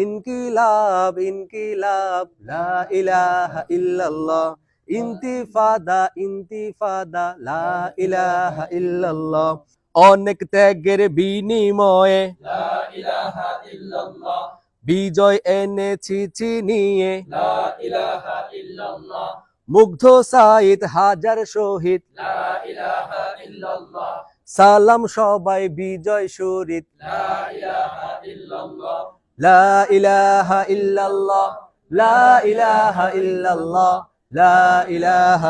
ইনকিলাব ইনকিলাব লা ইলাহা ইল্লাল্লাহ ইন্তিফাদা ইন্তিফাদা লা ইলাহা ইল্লাল্লাহ অনেক ত্যাগের বিনিময়ে লা ইলাহা ইল্লাল্লাহ বিজয় এনেছি চিনিয়ে লা ইলাহা ইল্লাল্লাহ মুগ্ধ সাইদ হাজার শহীদ লা ইলাহা ইল্লাল্লাহ সালাম সবাই বিজয় শরীদ লা ইলাহা ইল্লাল্লাহ লা ইলাহা ইল্লাল্লাহ লা ইলাহা ইল্লাল্লাহ লা ইলাহা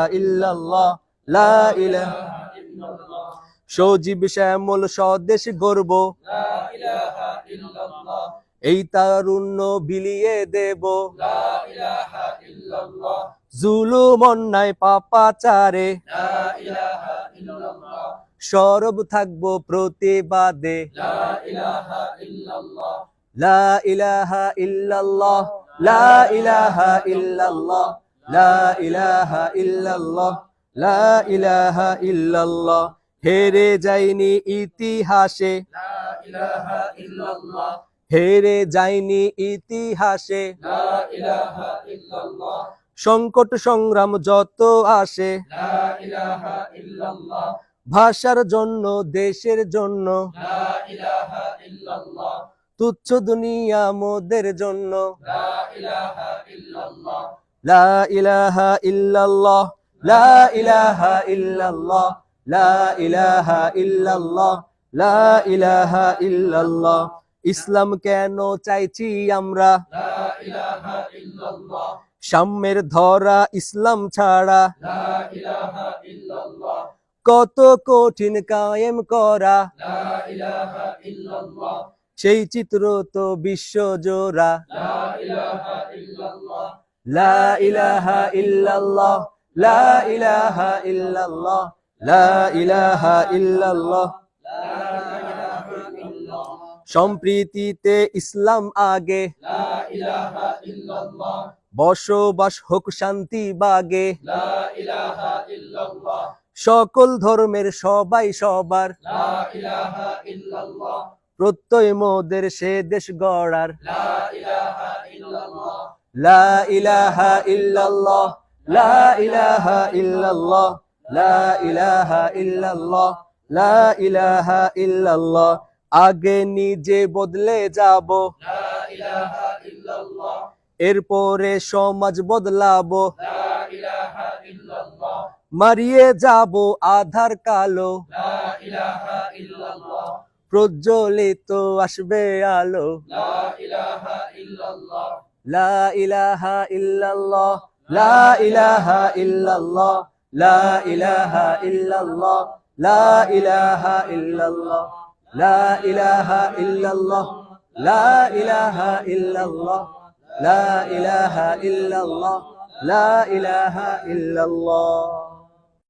সজীব শ্যামল স্বদেশ গর্ব। এই তারুণ্য বিলিয়ে দেব। জুলুম অন্যায় পাপাচারে। সরব থাকব প্রতিবাদে। লা ইলাহা ইল্লাল্লাহ লা ইলাহা ইল্লাল্লাহ লা ইলাহা ইল্লাল্লাহ লা ইলাহা ইল্লাল্লাহ। হেরে যায়নি ইতিহাসে হেরে যায়নি ইতিহাসে সংকট সংগ্রাম যত আসে ভাষার জন্য দেশের জন্য তুচ্ছ দুনিয়া মোদের জন্য। লা ইলাহা ইল্লাল্লাহ। লা ইলাহা ইল্লাল্লাহ। লা ইলাহা ইল্লাল্লাহ। লা ইলাহা ইল্লাল্লাহ। ইসলাম কেন চাইছি আমরা? সাম্যের ধরা ইসলাম ছাড়া। কত কঠিন কায়েম করা। সেই চিত্র তো বিশ্ব জোড়া। লা ইলাহা ইল্লাল্লাহ, লা ইলাহা ইল্লাল্লাহ, লা ইলাহা ইল্লাল্লাহ। সম্প্রীতিতে ইসলাম আগে, বসবাস হোক শান্তি বাগে। সকল ধর্মের সবাই সবার। প্রত্যয় মোদের সে দেশ গড়ার। লা ইলাহা ইল্লাল্লাহ। লা ইলাহা ইল্লাল্লাহ। লা ইলাহা ইল্লাল্লাহ। লা ইলাহা ইল্লাল্লাহ। আগে নিজে বদলে যাব। এরপরে সমাজ বদলাবো। মারিয়ে যাব আধার কালো। প্রজ্বলিত আসবে আলো। লা ইলাহা ইল্লাল্লাহ। লা ইলাহা ইল্লাল্লাহ। লা ইলাহা ইল্লাল্লাহ। লা ইলাহা ইল্লাল্লাহ। লা ইলাহা ইল্লাল্লাহ। লা ইলাহা ইল্লাল্লাহ। লা ইলাহা ইল্লাল্লাহ। লা ইলাহা ইল্লাল্লাহ।